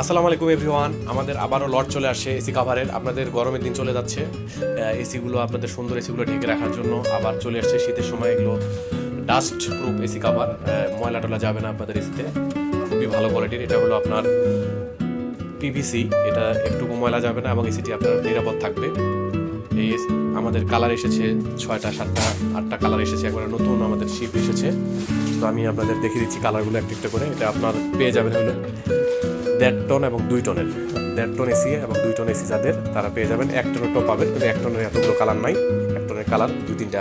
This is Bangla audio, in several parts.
আসসালামু আলাইকুম এভরিওয়ান আমাদের আবারও লট চলে আসছে এসি কাভারের। আপনাদের গরমের দিন চলে যাচ্ছে। এসিগুলো, আপনাদের সুন্দর এসিগুলো ঢেকে রাখার জন্য আবার চলে আসছে শীতের সময় এগুলো ডাস্ট প্রুফ এসি কাভার। ময়লা টলা যাবে না আপনাদের এসিতে। খুবই ভালো কোয়ালিটির এটা হলো আপনার পিভিসি এটা একটুকু ময়লা যাবে না এবং এসিটি আপনার নিরাপদ থাকবে। এই আমাদের কালার এসেছে ছয়টা, সাতটা, আটটা কালার এসেছে। একবারে নতুন আমাদের শিপ এসেছে। তো আমি আপনাদের দেখিয়ে দিচ্ছি কালারগুলো একটা একটা করে। এটা আপনার পেয়ে যাবেন হলো দেড় টন এবং দুই টনের। দেড় টন এসি এবং দুই টন এসি যাদের তারা পেয়ে যাবেন এক টনেরটাও পাবেন কিন্তু এক টনের এতগুলো কালার নাই। এক টনের কালার দুই তিনটা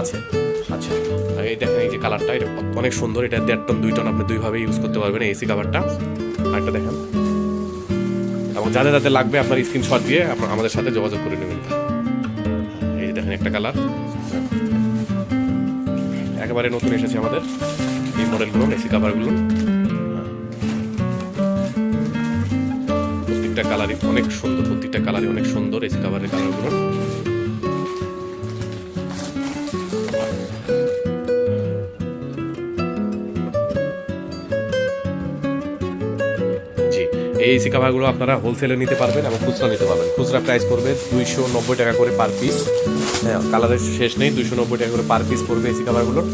আছে। আচ্ছা। এই দেখেন এই যে কালারটা এটা অনেক সুন্দর এটা দেড় টন দুই টন আপনি দুইভাবে ইউজ করতে পারবেন এসি কাভারটা আরেকটা দেখেন। এবং যাদের যাদের লাগবে আপনার স্ক্রিনশট দিয়ে আপনার আমাদের সাথে যোগাযোগ করে নেবেন। এই যে দেখেন একটা কালার। একেবারে নতুন এসেছে আমাদের এই মডেলগুলো এসি কাভারগুলো প্রত্যেকটা কালারই অনেক সুন্দর প্রত্যেকটা কালারই অনেক সুন্দর এসি কাভারের কালারগুলো এই এসি কাভারগুলো আপনারা হোলসেলে নিতে পারবেন এবং খুচরা নিতে পারবেন। খুচরা প্রাইস পড়বে দুইশো নব্বই টাকা করে পার পিস হ্যাঁ কালারের শেষ নেই, দুইশো নব্বই টাকা করে পার পিস পড়বে এসি কাভারগুলোর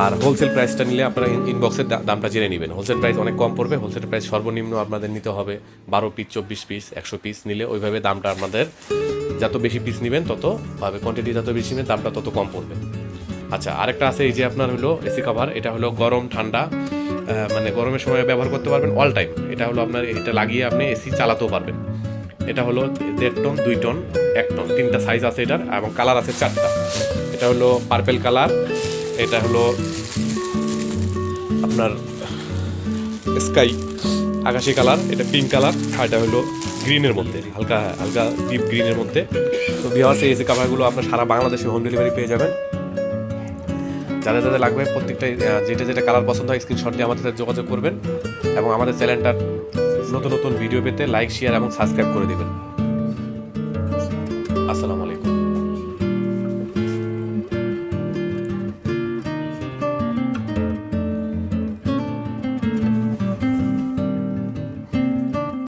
আর হোলসেল প্রাইসটা নিলে আপনারা ইনবক্সের দামটা জেনে নেবেন। হোলসেল প্রাইস অনেক কম পড়বে হোলসেল প্রাইস সর্বনিম্ন আপনাদের নিতে হবে বারো পিস চব্বিশ পিস একশো পিস নিলে ওইভাবে দামটা আপনাদের যত বেশি পিস নেবেন, তত ভাবে কোয়ান্টিটি যত বেশি নেবেন, দামটা তত কম পড়বে। আচ্ছা আরেকটা আছে এই যে আপনার হলো এসি কভার এটা হলো গরম, ঠান্ডা মানে গরমের সময় ব্যবহার করতে পারবেন অল টাইম এটা হলো আপনার, এটা লাগিয়ে আপনি এসি চালাতেও পারবেন। এটা হলো দেড় টন দুই টন এক টন তিনটা সাইজ আছে এটার এবং কালার আছে চারটা। এটা হলো পার্পেল কালার এটা হলো আপনার স্কাই আকাশি কালার এটা পিঙ্ক কালার আর এটা হলো গ্রিনের মধ্যে, হালকা হালকা ডিপ গ্রিনের মধ্যে। তো বিহার এই যে কাভারগুলো আপনার সারা বাংলাদেশে হোম ডেলিভারি পেয়ে যাবেন। যাদের যাদের লাগবে প্রত্যেকটা যেটা যেটা কালার পছন্দ হয় স্ক্রিনশট দিয়ে আমাদের সাথে যোগাযোগ করবেন এবং আমাদের চ্যানেলটার নতুন নতুন ভিডিও পেতে লাইক শেয়ার এবং সাবস্ক্রাইব করে দেবেন। আসসালামু আলাইকুম।